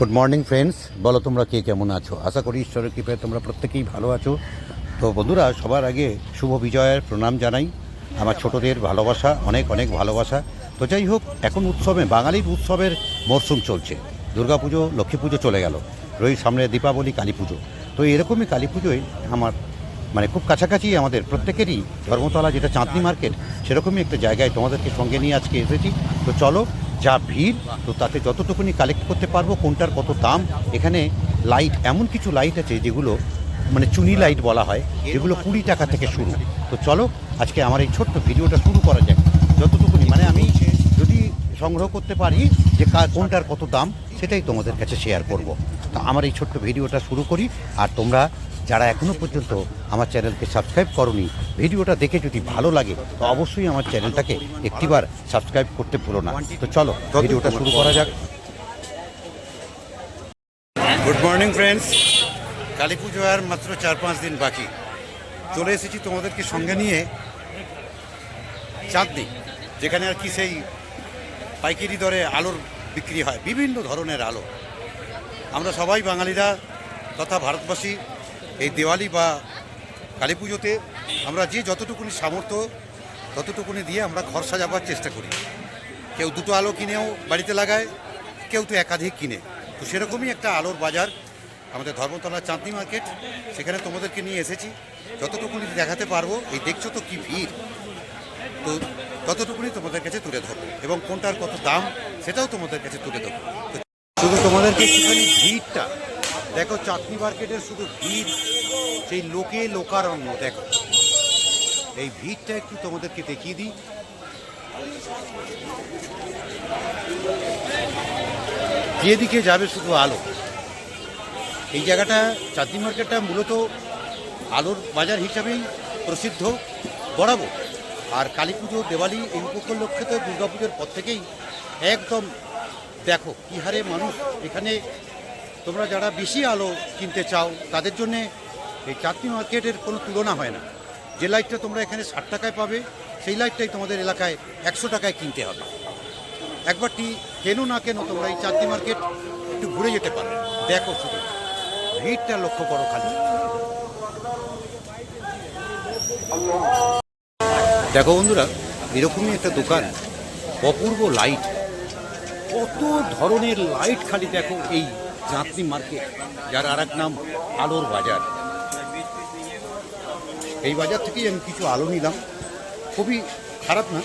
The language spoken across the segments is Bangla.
গুড মর্নিং ফ্রেন্ডস বলো তোমরা কে কেমন আছো? আশা করি ঈশ্বরের কৃপায় তোমরা প্রত্যেকেই ভালো আছো। তো বন্ধুরা, সবার আগে শুভ বিজয়ের প্রণাম জানাই। আমার ছোটদের ভালোবাসা, অনেক অনেক ভালোবাসা। তো যাই হোক, এখন উৎসবে, বাঙালির উৎসবের মরশুম চলছে। দুর্গাপুজো লক্ষ্মী পুজো চলে গেল। রই সামনে দীপাবলি, কালী পুজো। তো এরকমই কালী পুজোয় আমার মানে খুব কাছাকাছি আমাদের প্রত্যেকেরই ধর্মতলা, যেটা চাঁদনি মার্কেট, সেরকমই একটা জায়গায় তোমাদেরকে সঙ্গে নিয়ে আজকে এসেছি। তো চলো যা ভিড়, তো তাতে যতটুকুনি কালেক্ট করতে পারব, কোনটার কত দাম, এখানে লাইট এমন কিছু লাইট আছে যেগুলো মানে চুনি লাইট বলা হয়, যেগুলো কুড়ি টাকা থেকে শুরু। তো চলো, আজকে আমার এই ছোট্ট ভিডিওটা শুরু করা যাক। যতটুকুনি মানে আমি যদি সংগ্রহ করতে পারি যে কোনটার কত দাম, সেটাই তোমাদের কাছে শেয়ার করব। তো আমার এই ছোট্ট ভিডিওটা শুরু করি, আর তোমরা যারা এখনও পর্যন্ত আমার চ্যানেলকে সাবস্ক্রাইব করনি ভিডিওটা দেখে যদি ভালো লাগে তো অবশ্যই আমার চ্যানেলটাকে একটিবার সাবস্ক্রাইব করতে ভুলো না। তো চলো ভিডিওটা শুরু করা যাক। গুড মর্নিং ফ্রেন্ডস কালী পুজো আর মাত্র চার পাঁচ দিন বাকি। চলে এসেছি তোমাদেরকে সঙ্গে নিয়ে চাঁদনি যেখানে আর কি সেই পাইকারি দরে আলোর বিক্রি হয় বিভিন্ন ধরনের আলো। আমরা সবাই বাঙালিরা তথা ভারতবাসী এই দেওয়ালি বা কালী পুজোতে আমরা যে যতটুকুনি সামর্থ্য, ততটুকুনি দিয়ে আমরা ঘর সাজাবার চেষ্টা করি। কেউ দুটো আলো কিনেও বাড়িতে লাগায়, কেউ তো একাধিক কিনে। তো সেরকমই একটা আলোর বাজার আমাদের ধর্মতলা চাঁদনি মার্কেট, সেখানে তোমাদেরকে নিয়ে এসেছি। যতটুকুনি দেখাতে পারব, এই দেখছ তো কি ভিড়। তো ততটুকুনি তোমাদের কাছে তুলে ধরবো এবং কোনটার কত দাম, সেটাও তোমাদের কাছে তুলে ধরবো। শুধু তোমাদেরকে ভিড়টা দেখো চাঁদনি মার্কেটের শুধু ভিড়, সেই লোকে লোকারণ্য, দেখো। এই ভিড়টা একটু তোমাদেরকে দেখিয়ে দিই। যেদিকে যাবে শুধু আলো। এই জায়গাটা চাঁদনি মার্কেটটা মূলত আলোর বাজার হিসাবেই প্রসিদ্ধ, বরাবর। আর কালী পুজো, দেওয়ালি এই উপলক্ষে তো দুর্গা পুজোর পর থেকেই একদম দেখো কী হারে মানুষ এখানে তোমরা যারা বেশি আলো কিনতে চাও, তাদের জন্যে এই চাঁদনি মার্কেটের কোনো তুলনা হয় না। যে লাইটটা তোমরা এখানে ষাট টাকায় পাবে, সেই লাইটটাই তোমাদের এলাকায় একশো টাকায় কিনতে হবে। একবারটি কেনো না কেন তোমরা এই চাঁদনি মার্কেট একটু ঘুরে যেতে পারো। দেখো শুধু। ভিড়টা লক্ষ্য করো খালি। দেখো বন্ধুরা, এরকমই একটা দোকান, অপূর্ব লাইট কত ধরনের লাইট খালি দেখো এই চাঁদনি মার্কেট যার আর এক নাম আলোর বাজার। এই বাজার থেকেই আমি কিছু আলো নিলাম। খুবই খারাপ না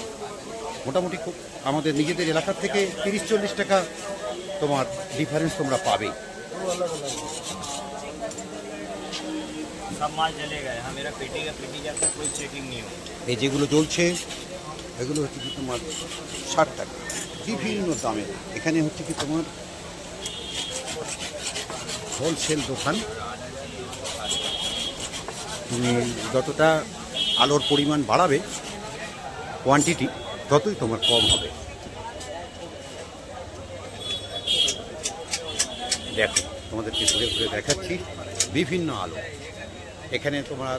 মোটামুটি খুব আমাদের নিজেদের এলাকার থেকে তিরিশ চল্লিশ টাকা তোমার ডিফারেন্স তোমরা পাবে। এই যেগুলো চলছে এগুলো হচ্ছে কি তোমার ষাট টাকা। বিভিন্ন দামে। এখানে হচ্ছে কি তোমার হোলসেল দোকান। তুমি যতটা আলোর পরিমাণ বাড়াবে কোয়ান্টিটি ততই তোমার কম হবে। দেখো, তোমাদেরকে ঘুরে ঘুরে দেখাচ্ছি বিভিন্ন আলো। এখানে তোমার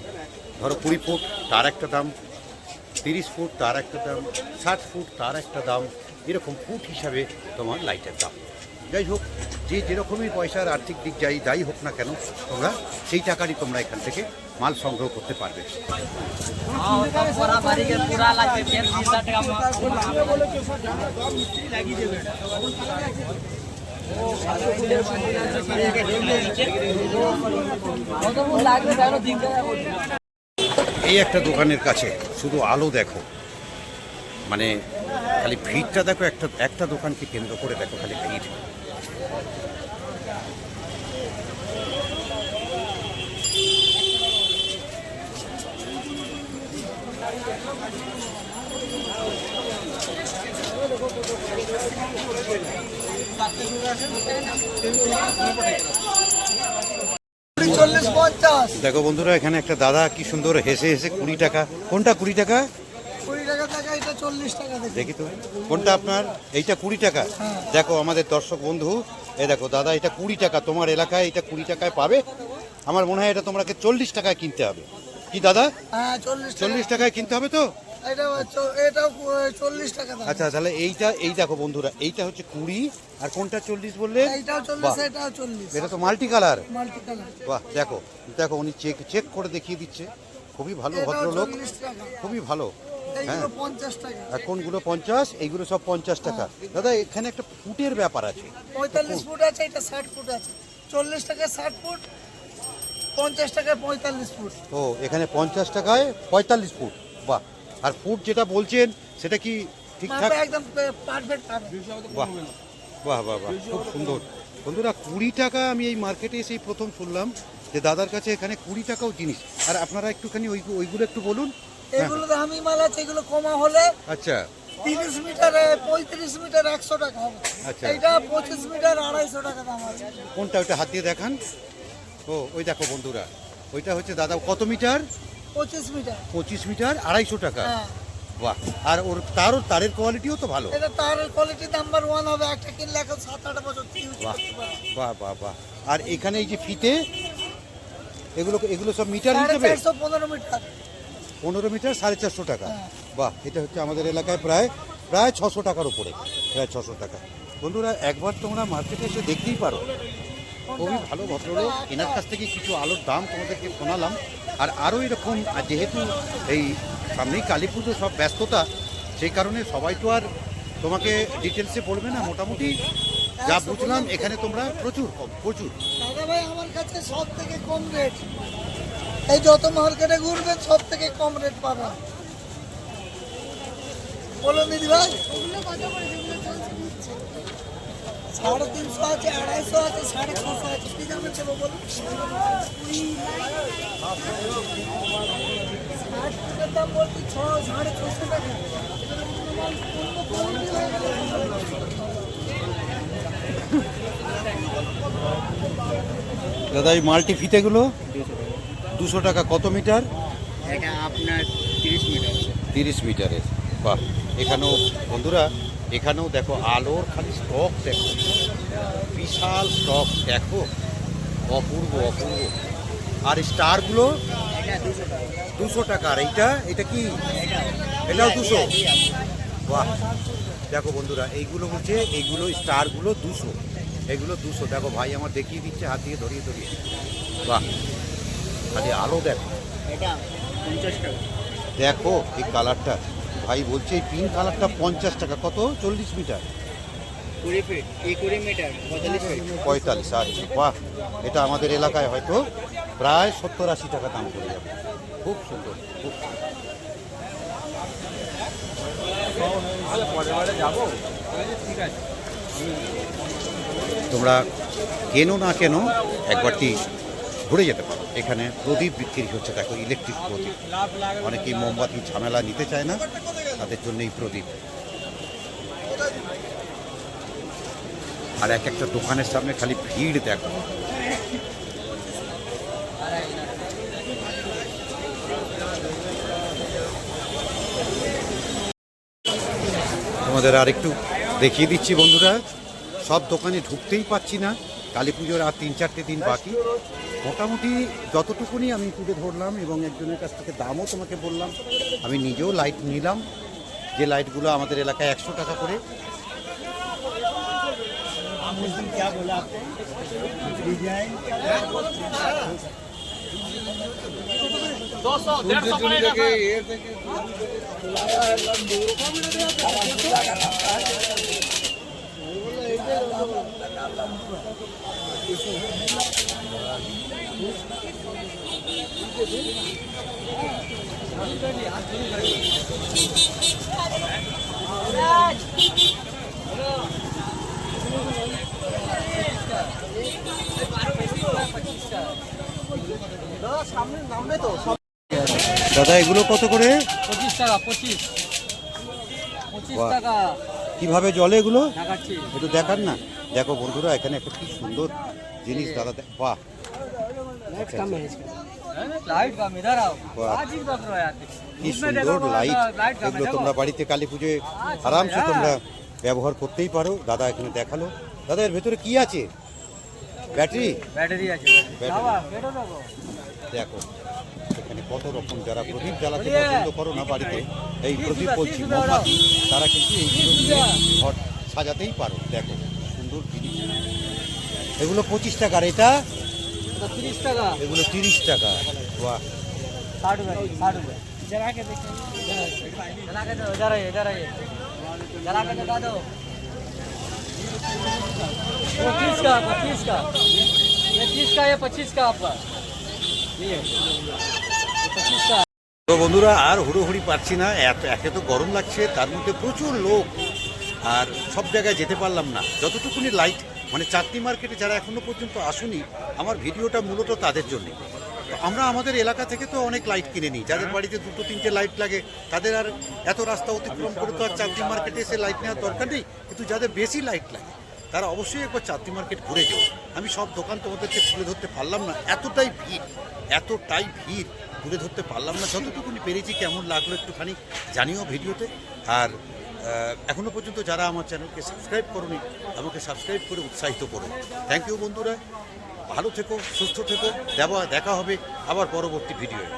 ধরো কুড়ি ফুট, তার একটা দাম। তিরিশ ফুট, তার একটা দাম। ষাট ফুট, তার একটা দাম। এরকম ফুট হিসাবে তোমার লাইটের দাম। যাই হোক, যে যেরকমই পয়সার আর্থিক দিক যাই যাই হোক না কেন, তোমরা সেই টাকারই তোমরা এখান থেকে মাল সংগ্রহ করতে পারবে। এই একটা দোকানের কাছে, শুধু আলো দেখো। মানে খালি ভিড়টা দেখো একটা একটা দোকানকে কেন্দ্র করে দেখো খালি ভিড়। দেখো বন্ধুরা এখানে একটা দাদা কি সুন্দর হেসে হেসে কুড়ি টাকা। কোনটা কুড়ি টাকা কুড়ি টাকা টাকা এটা চল্লিশ টাকা দেখি। দেখি তো কোনটা আপনার? এইটা কুড়ি টাকা। হ্যাঁ। দেখো আমাদের দর্শক বন্ধু এ দেখো দাদা এটা কুড়ি টাকা তোমার এলাকায় এটা কুড়ি টাকায় পাবে। আমার মনে হয় এটা তোমাকে চল্লিশ টাকায় কিনতে হবে। কি দাদা? হ্যাঁ চল্লিশ টাকায় কিনতে হবে তো? আচ্ছা তাহলে এইটা এই দেখো বন্ধুরা এইটা হচ্ছে কুড়ি আর কোনটা চল্লিশ বললে? এটা তো মাল্টি কালার। বাহ দেখো দেখো উনি চেক চেক করে দেখিয়ে দিচ্ছে। খুবই ভালো ভদ্রলোক। খুবই ভালো। হ্যাঁ। কোনগুলো পঞ্চাশ? এইগুলো সব পঞ্চাশ টাকা। দাদা এখানে একটা ফুটের ব্যাপার আছে। পঁয়তাল্লিশ ফুট আছে এটা ষাট ফুট আছে। চল্লিশ টাকা ষাট ফুট পঞ্চাশ টাকায় পঁয়তাল্লিশ ফুট। ও এখানে পঞ্চাশ টাকায় পঁয়তাল্লিশ ফুট। বাহ। আর ফুট যেটা বলছেন সেটা কি ঠিকঠাক একদম পারফেক্ট বাহ। বাহ বাহ বাহ। খুব সুন্দর। বন্ধুরা কুড়ি টাকা আমি এই মার্কেটে এসেই প্রথম শুনলাম যে দাদার কাছে এখানে কুড়ি টাকাও জিনিস। আর আপনারা একটুখানি ওই ওইগুলো একটু বলুন। হ্যাঁ, এগুলো দামি মাল আছে এগুলো কমা হলে আচ্ছা। তিরিশ মিটারে পঁয়ত্রিশ মিটার একশো টাকা হবে। আচ্ছা। এইটা পঁচিশ মিটার আড়াইশো টাকা দাম আছে। কোনটা ওইটা হাত দিয়ে দেখান? ও ওই দেখো বন্ধুরা ওইটা হচ্ছে দাদা কত মিটার? পঁচিশ মিটার। পঁচিশ মিটার আড়াইশো টাকা। হ্যাঁ। বাহ আর ওর তারও তারের কোয়ালিটিও তো ভালো। এটা তার কোয়ালিটি নাম্বার ওয়ান হবে একটা কিনলে এখন সাত আট বছর বাহ বাহ বাহ বাহ। আর এখানে এই যে ফিতে এগুলো এগুলো সব মিটার হিসেবে? চারশো পনেরো মিটার। পনেরো মিটার সাড়ে চারশো টাকা। বাহ, এটা হচ্ছে আমাদের এলাকায় প্রায় প্রায় ছশো টাকার উপরে, প্রায় ছশো টাকা। বন্ধুরা, একবার তোমরা মার্কেটে এসে দেখতেই পারো। খুবই ভালো ভদ্রলোক। এনার কাছ থেকে কিছু আলোর দাম তোমাদেরকে শোনালাম। আর আরও এরকম যেহেতু এই সামনেই কালী পুজো, সব ব্যস্ততা, সেই কারণে সবাই তো আর তোমাকে ডিটেলসে বলবে না। মোটামুটি যা বুঝলাম, এখানে তোমরা প্রচুর কম, প্রচুর। দাদা ভাই আমার কাছে সব থেকে কম রেট এই যত মার্কেটে ঘুরবেন সব থেকে কম রেট পাবেন। বলুন দিদি ভাই। সাড়ে তিনশো আছে আড়াইশো আছে সাড়ে ছশো আছে। কি দামে দেবো বলুন? দাম বলছি ছ সাড়ে ছশো টাকা। দাদা এই মাল্টি ফিতেগুলো দুশো টাকা কত মিটার? এটা আপনার তিরিশ মিটার। তিরিশ মিটারের। বাহ এখানেও বন্ধুরা এখানেও দেখো আলোর খালি স্টক দেখো। বিশাল স্টক দেখো? অপূর্ব অপূর্ব। আর স্টারগুলো দুশো টাকা। দুশো টাকা। আর এইটা? এটা কি? এটাও দুশো? বাহ। দেখো বন্ধুরা এইগুলো হচ্ছে এইগুলো স্টারগুলো দুশো। এগুলো দুশো। দেখো ভাই আমার দেখিয়ে দিচ্ছে হাত দিয়ে ধরিয়ে ধরিয়ে। বাহ। খালি আলো দেখো। দেখো এই কালারটা। ভাই বলছে এই পিঙ্ক কালারটা পঞ্চাশ টাকা। কত? চল্লিশ মিটার। পঁয়তাল্লিশ আচ্ছা বাহ। এটা আমাদের এলাকায় হয়তো প্রায় সত্তর আশি টাকা দাম পড়ে যাবে। খুব সুন্দর খুব তোমরা কেনো না কেন একবারটি ঘুরে যেতে পারো। এখানে প্রদীপ বিক্রি হচ্ছে। দেখো ইলেকট্রিক প্রদীপ। অনেকেই মোমবাতি, ঝামেলা নিতে চায় না, তাদের জন্য এই প্রদীপ। আর এক একটা দোকানের সামনে খালি ভিড়, দেখো। তোমাদের আর একটু দেখিয়ে দিচ্ছি বন্ধুরা, সব দোকানে ঢুকতেই পাচ্ছি না। কালী পুজোর আর তিন চারটে দিন বাকি। মোটামুটি যতটুকুনি আমি তুলে ধরলাম এবং একজনের কাছ থেকে দামও তোমাকে বললাম, আমি নিজেও লাইট নিলাম। যে লাইটগুলো আমাদের এলাকায় একশো টাকা করে। দাদা এগুলো কত করে? পঁচিশ টাকা পঁচিশ। পঁচিশ টাকা। কীভাবে জলে এগুলো? একটু দেখান না। দেখো বন্ধুরা এখানে একটা কি সুন্দর জিনিস দাদা বাহ। আচ্ছা, আচ্ছা। কি। সুন্দর লাইট এগুলো তোমরা বাড়িতে কালী পুজোয় আরামসে তোমরা ব্যবহার করতেই পারো। দাদা এখানে দেখাল। দাদা এর ভেতরে কি আছে? ব্যাটারি ব্যাটারি আছে দেখো। এখানে কত রকম যারা প্রদীপ জ্বালাতে পছন্দ করো না বাড়িতে এই প্রদীপ বলছি মোমবাতি তারা কিন্তু এইগুলো দিয়ে ঘর সাজাতেই পারো দেখো সুন্দর জিনিস এগুলো পঁচিশ টাকার এটা तो तीस टका এগুলো তিরিশ টাকা বাহ साठ रुपए साठ रुपए जला के देखो जला के दो इधर आइए इधर आइए जला के दिखा दो वो तीस का आपका तीस का ये तीस का ये पच्चीस का आपका ये पच्चीस का তো বন্ধুরা, আর হুড়োহুড়ি পাচ্ছি না। এত, একে তো গরম লাগছে, তার মধ্যে প্রচুর লোক। আর সব জায়গায় যেতে পারলাম না। যতটুকুনি লাইট মানে চাঁদনি মার্কেটে যারা এখনও পর্যন্ত আসুনি, আমার ভিডিওটা মূলত তাদের জন্যে। আমরা আমাদের এলাকা থেকে তো অনেক লাইট কিনে নিই। যাদের বাড়িতে দুটো, তিনটে লাইট লাগে, তাদের আর এত রাস্তা অতিক্রম করে তো আর চাঁদনি মার্কেটে এসে লাইট নেওয়ার দরকার নেই। কিন্তু যাদের বেশি লাইট লাগে, তারা অবশ্যই একবার চাঁদনি মার্কেট ঘুরে যাও। আমি সব দোকান তোমাদেরকে তুলে ধরতে পারলাম না। এতটাই ভিড় এতটাই ভিড়। তুলে ধরতে পারলাম না। যতটুকুনি পেরেছি, কেমন লাগল একটুখানি জানিও ভিডিওতে। আর এখনও এখনও পর্যন্ত যারা আমার চ্যানেলকে সাবস্ক্রাইব করনি, আমাকে সাবস্ক্রাইব করে উৎসাহিত করো। থ্যাংক ইউ বন্ধুরা। ভালো থেকো, সুস্থ থেকো। দেওয়া দেখা হবে আবার পরবর্তী ভিডিওয়ে।